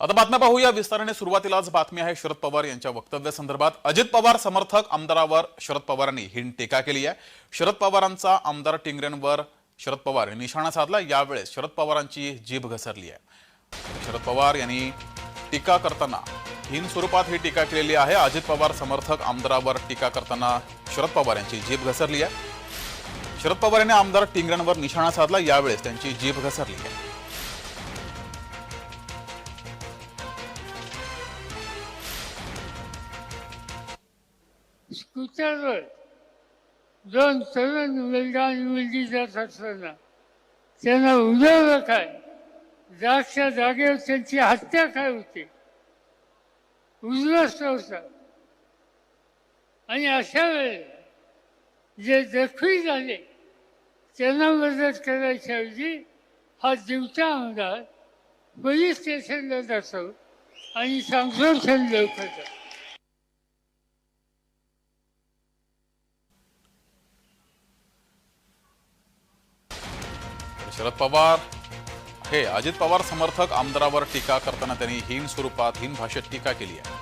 आता बातम्या पाहूया. विस्ताराने सुरुवातीलाच बातमी आहे शरद पवार यांच्या वक्तव्यासंदर्भात अजित पवार समर्थक आमदारावर शरद पवारांनी ही टीका केली आहे. शरद पवारांचा आमदार टिंगरेंवर शरद पवार निशाणा साधला. यावेळेस शरद पवारांची जीभ घसरली आहे. शरद पवार यांनी टीका करताना हीन स्वरूपात ही टीका केलेली आहे. अजित पवार समर्थक आमदारावर टीका करताना शरद पवार यांची जीभ घसरली आहे. शरद पवार यांनी आमदार टिंगरेंवर निशाणा साधला. यावेळेस त्यांची जीभ घसरली आहे. स्कूटरवर दोन तरुण मुलगा आणि मुलगी जात असताना त्यांना उडवलं काय? जागच्या जागेवर त्यांची हत्या काय होते? उद्ध्वस्त होता आणि अशा वेळेला जे जखमी झाले त्यांना मदत करायच्या ऐवजी हा जीवता आमदार पोलीस स्टेशनला जातो आणि संशोधन लवकर शरद पवार. हे अजित पवार समर्थक आमदारावर टीका करताना त्यांनी हीन स्वरूपात हीन भाषेत टीका केली आहे.